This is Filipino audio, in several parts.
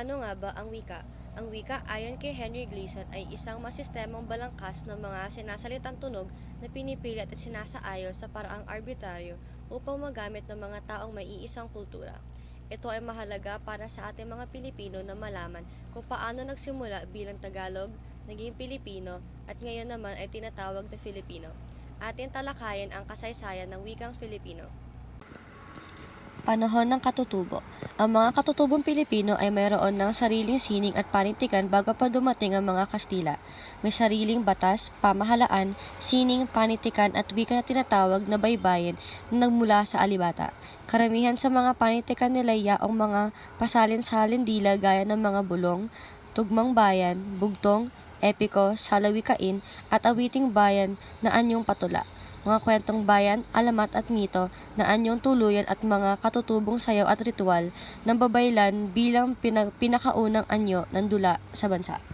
Ano nga ba ang wika? Ang wika ayon kay Henry Gleason ay isang masistemang balangkas ng mga sinasalitang tunog na pinipilit at sinasaayon sa paraang arbitraryo upang magamit ng mga taong may iisang kultura. Ito ay mahalaga para sa ating mga Pilipino na malaman kung paano nagsimula bilang Tagalog, naging Pilipino, at ngayon naman ay tinatawag na Filipino. Atin talakayin ang kasaysayan ng wikang Filipino. Panahon ng katutubo. Ang mga katutubong Pilipino ay mayroon ng sariling sining at panitikan bago pa dumating ang mga Kastila. May sariling batas, pamahalaan, sining, panitikan at wika na tinatawag na baybayin na nagmula sa alibata. Karamihan sa mga panitikan nila yaong mga pasalin-salin dila gaya ng mga bulong, tugmang bayan, bugtong, epiko, salawikain at awiting bayan na anyong patula mga kwentong bayan, alamat at mito na anyong tuluyan at mga katutubong sayaw at ritual ng babaylan bilang pina- pinakaunang anyo ng dula sa bansa.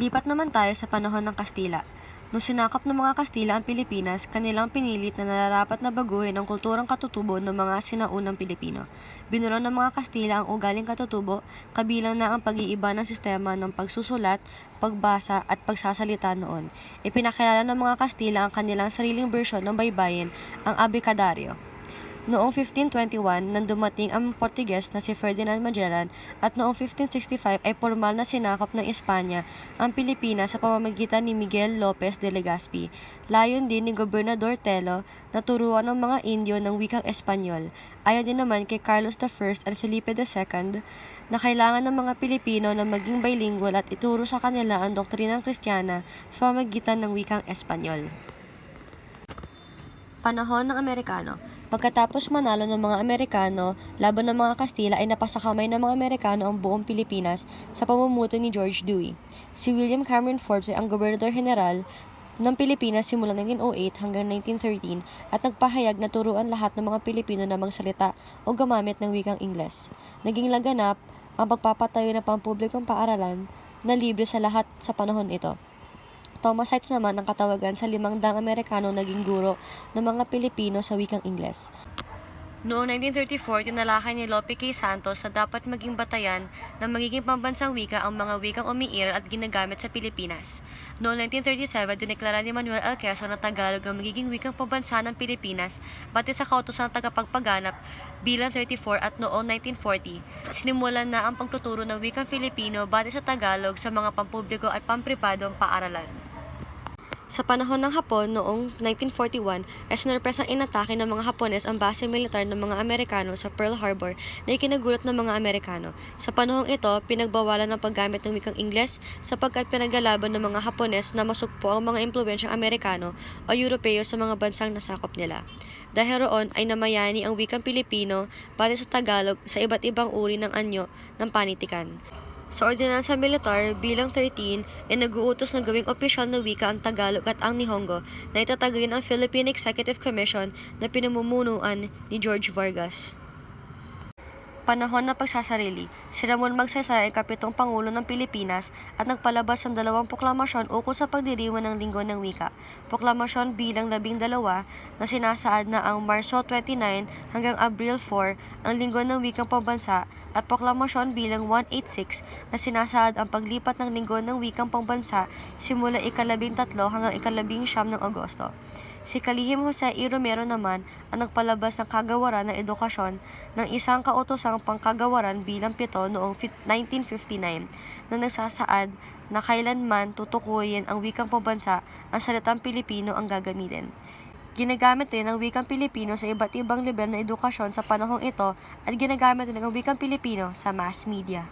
Lipat naman tayo sa panahon ng Kastila. Nung sinakop ng mga Kastila ang Pilipinas, kanilang pinilit na nararapat na baguhin ang kulturang katutubo ng mga sinaunang Pilipino. Binuron ng mga Kastila ang ugaling katutubo, kabilang na ang pag-iiba ng sistema ng pagsusulat, pagbasa at pagsasalita noon. Ipinakilala ng mga Kastila ang kanilang sariling bersyon ng baybayin, ang Abecedario. Noong 1521, nang dumating ang Portuges na si Ferdinand Magellan at noong 1565 ay formal na sinakop ng Espanya ang Pilipinas sa pamamagitan ni Miguel Lopez de Legazpi. Layon din ni Gobernador Telo na turuan ng mga Indio ng wikang Espanyol. Ayon din naman kay Carlos I at Felipe II na kailangan ng mga Pilipino na maging bilingual at ituro sa kanila ang doktrinang Kristiyana sa pamamagitan ng wikang Espanyol. Panahon ng Amerikano Pagkatapos manalo ng mga Amerikano laban ng mga Kastila ay napasakamay ng mga Amerikano ang buong Pilipinas sa pamumuto ni George Dewey. Si William Cameron Forbes ay ang Gobernador General ng Pilipinas simula 1908 hanggang 1913 at nagpahayag na turuan lahat ng mga Pilipino na magsalita o gumamit ng wikang Ingles. Naging laganap ang pagpapatayo ng pampublikong paaralan na libre sa lahat sa panahon ito. Thomasites naman ang katawagan sa limang daang Amerikano naging guro ng mga Pilipino sa wikang Ingles. Noong 1934, tinalakay ni Lope K. Santos na dapat maging batayan ng magiging pambansang wika ang mga wikang umiiral at ginagamit sa Pilipinas. Noong 1937, dineklara ni Manuel L. Quezon na Tagalog ang magiging wikang pambansa ng Pilipinas batid sa kautosan ng tagapagpaganap bilang 34 at noong 1940, sinimulan na ang pagtuturo ng wikang Filipino batid sa Tagalog sa mga pampubliko at pampribadong paaralan. Sa panahon ng Hapon noong 1941 ay sinurpresang inatake ng mga Hapones ang base militar ng mga Amerikano sa Pearl Harbor na ikinagulat ng mga Amerikano. Sa panahong ito, pinagbawalan ng paggamit ng wikang Ingles sapagkat pinaglalaban ng mga Hapones na masugpo ang mga impluensyang Amerikano o Europeo sa mga bansang nasakop nila. Dahil roon ay namayani ang wikang Pilipino base sa Tagalog sa iba't ibang uri ng anyo ng panitikan. Sa ordinansa militar bilang 13 ay nag-uutos na gawing opisyal na wika ang Tagalog at ang Nihongo na itatag rin ang Philippine Executive Commission na pinamumunuan ni George Vargas. Panahon ng pagsasarili. Si Ramon Magsaysay ay kapitong Pangulo ng Pilipinas at nagpalabas ng dalawang proklamasyon ukol sa pagdiriwang ng Linggo ng Wika. Proklamasyon bilang labing dalawa na sinasaad na ang Marso 29 hanggang Abril 4 ang Linggo ng Wikang Pambansa at proklamasyon bilang 186 na sinasaad ang paglipat ng Linggo ng Wikang Pambansa simula ikalabing tatlo hanggang ikalabing siyam ng Agosto. Si Kalihim Jose E. Romero naman ang nagpalabas ng kagawaran ng edukasyon ng isang kautosang pangkagawaran bilang pito noong 1959 na nagsasaad na kailanman tutukuyin ang wikang pambansa ang salitang Pilipino ang gagamitin. Ginagamit rin ang wikang Pilipino sa iba't ibang level na edukasyon sa panahong ito at ginagamit rin ang wikang Pilipino sa mass media.